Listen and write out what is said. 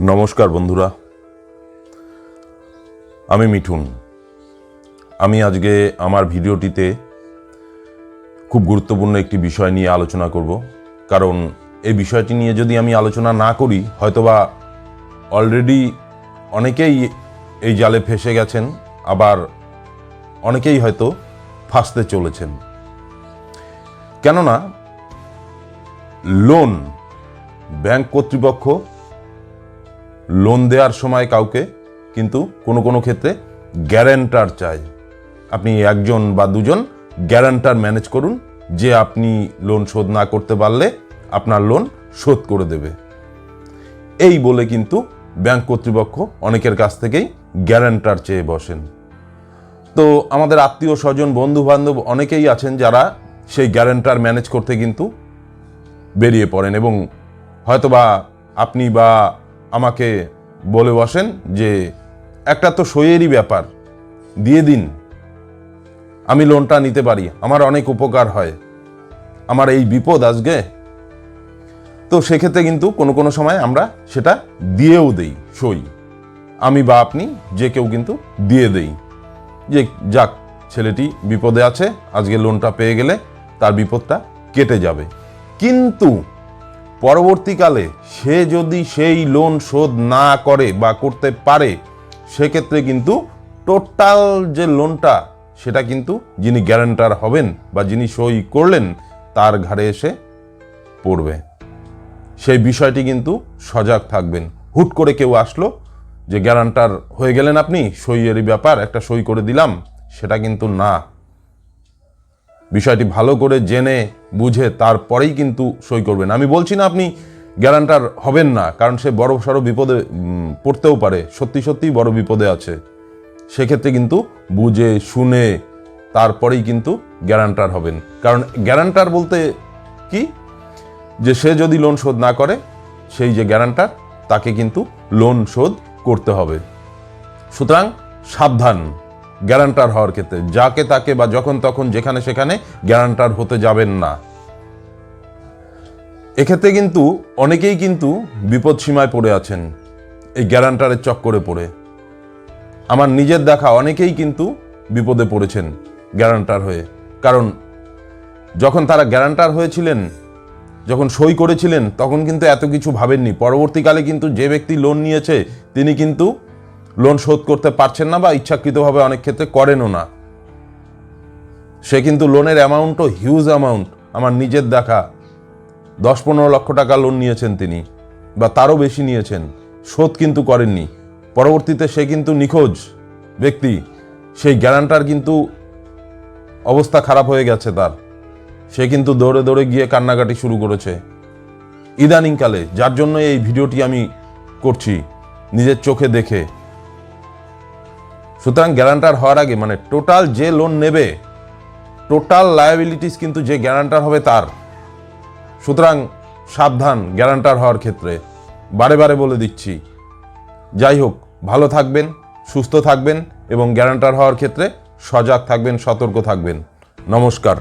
নমস্কার বন্ধুরা। আমি মিঠুন। আমি আজকে আমার ভিডিওটিতে খুব গুরুত্বপূর্ণ একটি বিষয় নিয়ে আলোচনা করব। কারণ এই বিষয়টি নিয়ে যদি আমি আলোচনা না করি, হয়তোবা অলরেডি অনেকেই এই জালে ফেসে গেছেন, আবার অনেকেই হয়তো ফাঁসতে চলেছেন। কেননা লোন ব্যাংক কর্তৃপক্ষ লোন দেওয়ার সময় কাউকে, কিন্তু কোনো কোনো ক্ষেত্রে গ্যারেন্টার চাই আপনি একজন বা দুজন গ্যারান্টার ম্যানেজ করুন, যে আপনি লোন শোধ না করতে পারলে আপনার লোন শোধ করে দেবে। এই বলে কিন্তু ব্যাংক কর্তৃপক্ষ অনেকের কাছ থেকেই গ্যারান্টার চেয়ে বসেন। তো আমাদের আত্মীয় স্বজন বন্ধু বান্ধব অনেকেই আছেন যারা সেই গ্যারান্টার ম্যানেজ করতে কিন্তু বেরিয়ে পড়েন এবং হয়তোবা আপনি বা আমাকে বলে বসেন যে, একটা তো সইয়েরই ব্যাপার। দিয়ে দিন। আমি লোনটা নিতে পারি। আমার অনেক উপকার হয়। আমার এই বিপদ আজকে। তো সেক্ষেত্রে কিন্তু কোনো কোনো সময় আমরা সেটা দিয়েও দেই সই। আমি বা আপনি যে কেউ কিন্তু দিয়ে দেই। যে যাক, ছেলেটি বিপদে আছে, আজকে লোনটা পেয়ে গেলে তার বিপদটা কেটে যাবে। কিন্তু পরবর্তীকালে সে যদি সেই লোন শোধ না করে বা করতে পারে, সেক্ষেত্রে কিন্তু টোটাল যে লোনটা সেটা কিন্তু যিনি গ্যারান্টার হবেন বা যিনি সই করলেন, তার ঘাড়ে এসে পড়বে। সেই বিষয়টি কিন্তু সজাগ থাকবেন। হুট করে কেউ আসলো যে গ্যারান্টার হয়ে গেলেন আপনি, সইয়েরই ব্যাপার, একটা সই করে দিলাম। সেটা কিন্তু না। বিষয়টি ভালো করে জেনে, বুঝে তারপরেই কিন্তু সই করবেন। আমি বলছি না আপনি গ্যারান্টার হবেন না, কারণ সে বড় সড়ো বিপদে পড়তেও পারে। সত্যি সত্যিই বড় বিপদে আছে। সেক্ষেত্রে কিন্তু বুঝে, শুনে তারপরেই কিন্তু গ্যারান্টার হবেন। কারণ গ্যারান্টার বলতে কি? যে সে যদি লোন শোধ না করে, সেই যে গ্যারান্টার, তাকে কিন্তু লোন শোধ করতে হবে। সুতরাং সাবধান। গ্যারান্টার হওয়ার ক্ষেত্রে। যাকে তাকে বা যখন তখন, যেখানে সেখানে গ্যারান্টার হতে যাবেন না। এক্ষেত্রে কিন্তু অনেকেই কিন্তু বিপদ সীমায় পড়ে আছেন, এই গ্যারান্টারের চক্করে পড়ে। আমার নিজের দেখা, অনেকেই কিন্তু বিপদে পড়েছেন গ্যারান্টার হয়ে। কারণ যখন তারা গ্যারান্টার হয়েছিলেন, যখন সই করেছিলেন, তখন কিন্তু এত কিছু ভাবেননি। পরবর্তীকালে কিন্তু যে ব্যক্তি লোন নিয়েছে, তিনি কিন্তু লোন শোধ করতে পারছেন না বা ইচ্ছাকৃতভাবে অনেক ক্ষেত্রে করেনও না। সে কিন্তু লোনের অ্যামাউন্টও হিউজ অ্যামাউন্ট আমার নিজের দেখা। দশ পনেরো লক্ষ টাকা লোন নিয়েছেন তিনি বা তারও বেশি নিয়েছেন, শোধ কিন্তু করেননি। পরবর্তীতে সে কিন্তু নিখোঁজ ব্যক্তি, সেই গ্যারান্টার কিন্তু অবস্থা খারাপ হয়ে গেছে তার। সে কিন্তু দৌড়ে দৌড়ে গিয়ে কান্নাকাটি শুরু করেছে। ইদানিংকালে, যার জন্য এই ভিডিওটি আমি করছি, নিজের চোখে দেখে। সুতরাং গ্যারান্টার হওয়ার আগে মানে টোটাল যে লোন নেবে, টোটাল লায়াবিলিটিস কিন্তু যে গ্যারান্টার হবে তার। সুতরাং সাবধান গ্যারান্টার হওয়ার ক্ষেত্রে। বারে বারে বলে দিচ্ছি, যাই হোক, ভালো থাকবেন, সুস্থ থাকবেন এবং গ্যারান্টার হওয়ার ক্ষেত্রে সজাগ থাকবেন, সতর্ক থাকবেন। নমস্কার।